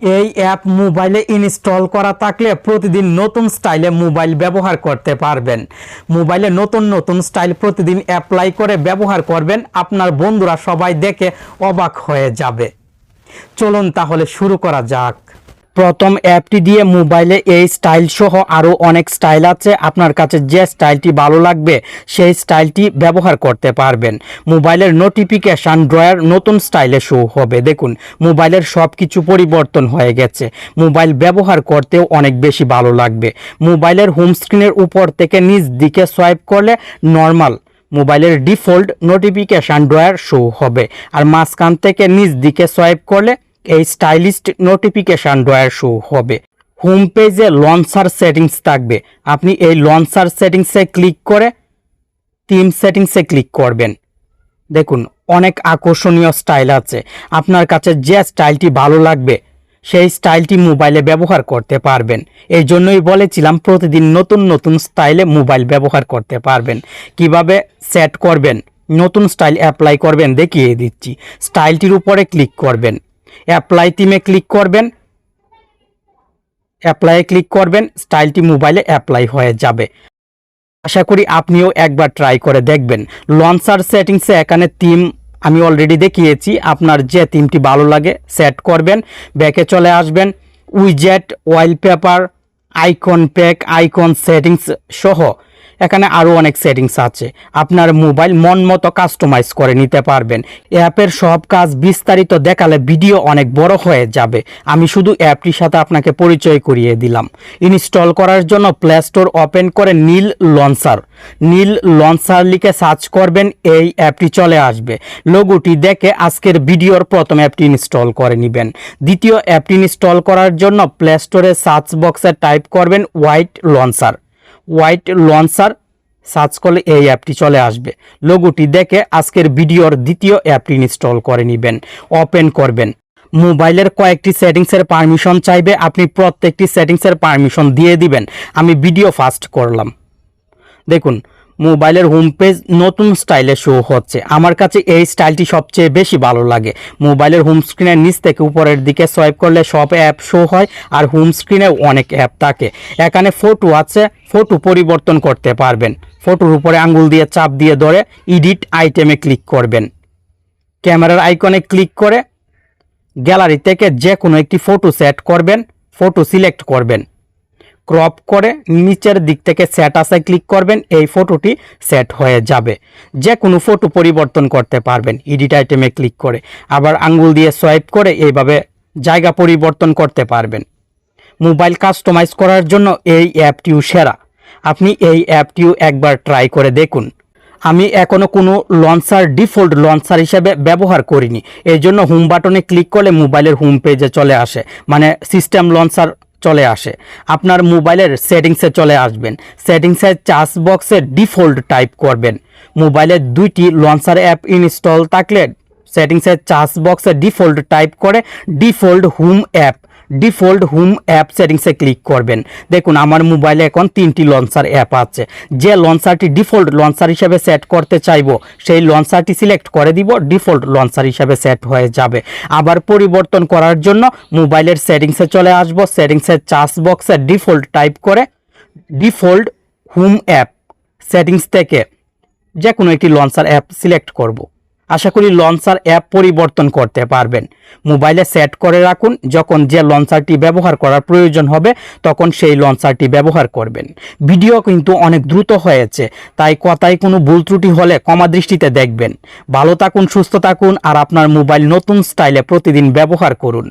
এই অ্যাপ মোবাইলে ইনস্টল করা থাকলে প্রতিদিন নতুন স্টাইলে মোবাইল ব্যবহার করতে পারবেন। মোবাইলে নতুন নতুন স্টাইল প্রতিদিন অ্যাপ্লাই করে ব্যবহার করবেন, আপনার বন্ধুরা সবাই দেখে অবাক হয়ে যাবে। চলুন তাহলে শুরু করা যাক। প্রথম অ্যাপটি দিয়ে মোবাইলে এই স্টাইল সহ আরও অনেক স্টাইল আছে। আপনার কাছে যে স্টাইলটি ভালো লাগবে, সেই স্টাইলটি ব্যবহার করতে পারবেন। মোবাইলের নোটিফিকেশান ড্রয়ার নতুন স্টাইলে শো হবে। দেখুন, মোবাইলের সব কিছু পরিবর্তন হয়ে গেছে। মোবাইল ব্যবহার করতেও অনেক বেশি ভালো লাগবে। মোবাইলের হোম স্ক্রিনের উপর থেকে নিজ দিকে সোয়াইপ করলে নর্মাল মোবাইলের ডিফল্ট নোটিফিকেশান ড্রয়ার শো হবে। আর মাঝখান থেকে নিচ দিকে সোয়াইপ করলে এই স্টাইলিস্ট নোটিফিকেশান ড্রয়ার শো হবে। হোম পেজে লঞ্চার সেটিংস থাকবে। আপনি এই লঞ্চার সেটিংসে ক্লিক করে থিম সেটিংসে ক্লিক করবেন। দেখুন, অনেক আকর্ষণীয় স্টাইল আছে। আপনার কাছে যে স্টাইলটি ভালো লাগবে, সেই স্টাইলটি মোবাইলে ব্যবহার করতে পারবেন। এই জন্যই বলেছিলাম প্রতিদিন নতুন নতুন স্টাইলে মোবাইল ব্যবহার করতে পারবেন। কীভাবে সেট করবেন? নতুন স্টাইল অ্যাপ্লাই করবেন দেখিয়ে দিচ্ছি। স্টাইলটির উপরে ক্লিক করবেন। অ্যাপ্লাই টিমে ক্লিক করবেন। অ্যাপ্লাইয়ে ক্লিক করবেন স্টাইলটি মোবাইলে অ্যাপ্লাই হয়ে যাবে। আশা করি আপনিও একবার ট্রাই করে দেখবেন। লঞ্চার সেটিংসে এখানে থিম আমি অলরেডি দেখিয়েছি, আপনার যে থিমটি ভালো লাগে সেট করবেন। ব্যাকে চলে আসবেন উইজেট wallpaper icon pack icon settings সহ। এখানে আরও অনেক সেটিংস আছে। আপনার মোবাইল মন মতো কাস্টমাইজ করে নিতে পারবেন। অ্যাপের সব কাজ বিস্তারিত দেখালে ভিডিও অনেক বড় হয়ে যাবে। আমি শুধু অ্যাপটির সাথে আপনাকে পরিচয় করিয়ে দিলাম। ইনস্টল করার জন্য প্লে স্টোর ওপেন করে নীল লঞ্চার নীল লঞ্চার লিখে সার্চ করবেন, এই অ্যাপটি চলে আসবে। লোগোটি দেখে আজকের ভিডিওর প্রথম অ্যাপটি ইনস্টল করে নেবেন। দ্বিতীয় অ্যাপটি ইনস্টল করার জন্য প্লে স্টোরে সার্চ বক্সে টাইপ করবেন white launcher white launcher search করলে এই অ্যাপটি চলে আসবে। লোগোটি দেখে আজকের ভিডিওর দ্বিতীয় অ্যাপটি ইনস্টল করে নেবেন, ওপেন করবেন। মোবাইলের কয়েকটি সেটিংসের পারমিশন চাইবে, আপনি প্রত্যেকটি সেটিংসের পারমিশন দিয়ে দিবেন। আমি ভিডিও ফাস্ট করলাম। দেখুন মোবাইলের হোম পেজ নতুন স্টাইলে শো হচ্ছে। আমার কাছে এই স্টাইলটি সবচেয়ে বেশি ভালো লাগে। মোবাইলের হোম স্ক্রিনের নিচ থেকে উপরের দিকে সোয়াইপ করলে সব অ্যাপ শো হয় আর হোম স্ক্রিনে অনেক অ্যাপ থাকে। এখানে ফটো আছে ফটো পরিবর্তন করতে পারবেন। ফটোর উপরে আঙ্গুল দিয়ে চাপ দিয়ে ধরে এডিট আইটেমে ক্লিক করবেন। ক্যামেরার আইকনে ক্লিক করে গ্যালারি থেকে যে কোনো একটি ফটো সেট করবেন ফটো সিলেক্ট করবেন। ক্রপ করে নিচের দিক থেকে সেট আসে ক্লিক করবেন, এই ফটোটি সেট হয়ে যাবে। যে কোনো ফটো পরিবর্তন করতে পারবেন এডিট আইটেমে ক্লিক করে। আবার আঙ্গুল দিয়ে সোয়াইপ করে এইভাবে জায়গা পরিবর্তন করতে পারবেন। মোবাইল কাস্টমাইজ করার জন্য এই অ্যাপটিও সেরা। আপনি এই অ্যাপটিও একবার ট্রাই করে দেখুন। আমি এখনও কোনো লঞ্চার ডিফল্ট লঞ্চার হিসেবে ব্যবহার করিনি। এই জন্য হোম বাটনে ক্লিক করলে মোবাইলের হোম পেজে চলে আসে। মানে সিস্টেম লঞ্চার চলে আসে। আপনার মোবাইলের সেটিংসে চলে আসবেন। সেটিংসে চার্জ বক্সে ডিফল্ট টাইপ করবেন। মোবাইলের দুইটি লঞ্চার অ্যাপ ইনস্টল থাকলে সেটিংসে চার্জ বক্সে ডিফল্ট টাইপ করে default home app default home app সেটিংসে ক্লিক করবেন। দেখুন, আমার মোবাইলে এখন তিনটি লঞ্চার অ্যাপ আছে। যে লঞ্চারটি ডিফল্ট লঞ্চার হিসেবে সেট করতে চাইব, সেই লঞ্চারটি সিলেক্ট করে দিব, ডিফল্ট লঞ্চার হিসেবে সেট হয়ে যাবে। আবার পরিবর্তন করার জন্য মোবাইলের সেটিংসে চলে আসব। সেটিংসের চার্জ বক্সে ডিফল্ট টাইপ করে ডিফল্ট হোম অ্যাপ সেটিংস থেকে যে কোনো একটি লঞ্চার অ্যাপ সিলেক্ট করব। আশা করি লঞ্চার অ্যাপ পরিবর্তন করতে পারবেন। মোবাইলে সেট করে রাখুন, যখন যে লঞ্চারটি ব্যবহার করার প্রয়োজন হবে, তখন সেই লঞ্চারটি ব্যবহার করবেন। ভিডিও কিন্তু অনেক দ্রুত হয়েছে, তাই কথায় কোনো ভুল ত্রুটি হলে কমা দৃষ্টিতে দেখবেন। ভালো থাকুন, সুস্থ থাকুন, আর আপনার মোবাইল নতুন স্টাইলে প্রতিদিন ব্যবহার করুন।